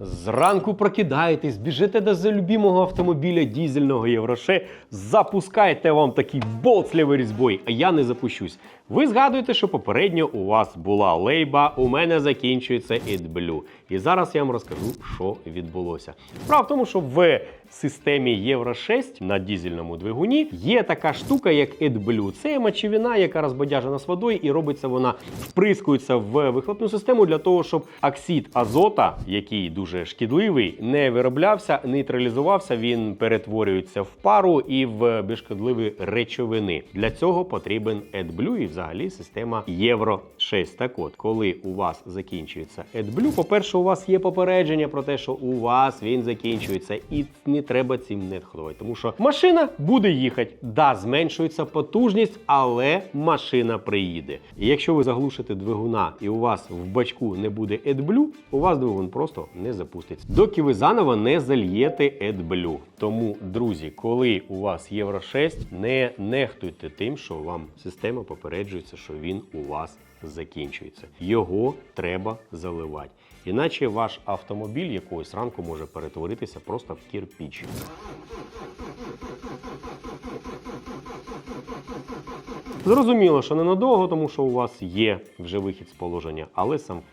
Зранку прокидаєтесь, біжите до залюбімого автомобіля дізельного Євроше, запускайте вам такий болтслявий різьбой, а я не запущусь. Ви згадуєте, що попередньо у вас була лейба, у мене закінчується AdBlue. І зараз я вам розкажу, що відбулося. Справа в тому, що в системі Євро 6 на дізельному двигуні є така штука, як AdBlue. Це мочевина, яка розбадяжена з водою, і робиться вона вприскується в вихлопну систему для того, щоб оксид азота, який дуже шкідливий, не вироблявся, нейтралізувався. Він перетворюється в пару і в безшкідливі речовини. Для цього потрібен AdBlue і взагалі система Євро 6. Так от, коли у вас закінчується AdBlue, по-перше, у вас є попередження про те, що у вас він закінчується, і не треба цим нехтувати, тому що машина буде їхати. Да, зменшується потужність, але машина приїде. Якщо ви заглушите двигуна і у вас в бачку не буде AdBlue, у вас двигун просто не запуститься. Доки ви заново не зальєте AdBlue. Тому, друзі, коли у вас Євро 6, не нехтуйте тим, що вам система попереджується, що він у вас закінчується. Його треба заливати. Іначе ваш автомобіль якогось ранку може перетворитися просто в кірпіч. Зрозуміло, що ненадовго, тому що у вас є вже вихід з положення, але сам факт.